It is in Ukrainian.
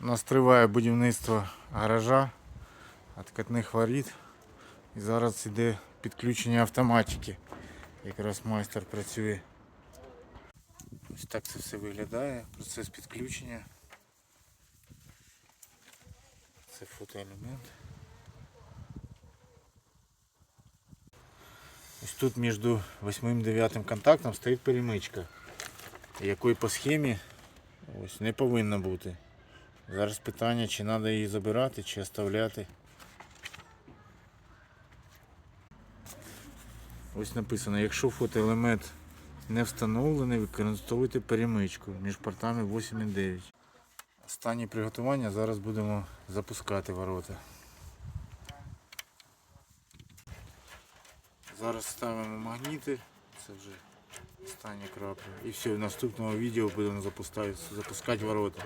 У нас триває будівництво гаража, откатних воріт. І зараз іде підключення автоматики. Якраз майстер працює. Ось так це все виглядає. Процес підключення. Це фотоелемент. Ось тут між 8 і 9 контактом стоїть перемичка, якої по схемі ось не повинно бути. Зараз питання, чи треба її забирати, чи оставляти. Ось написано, якщо фотоелемент не встановлений, використовуйте перемичку між портами 8 і 9. Останнє приготування, зараз будемо запускати ворота. Зараз ставимо магніти, це вже остання крапля. І все, в наступному відео будемо запускати, запускати ворота.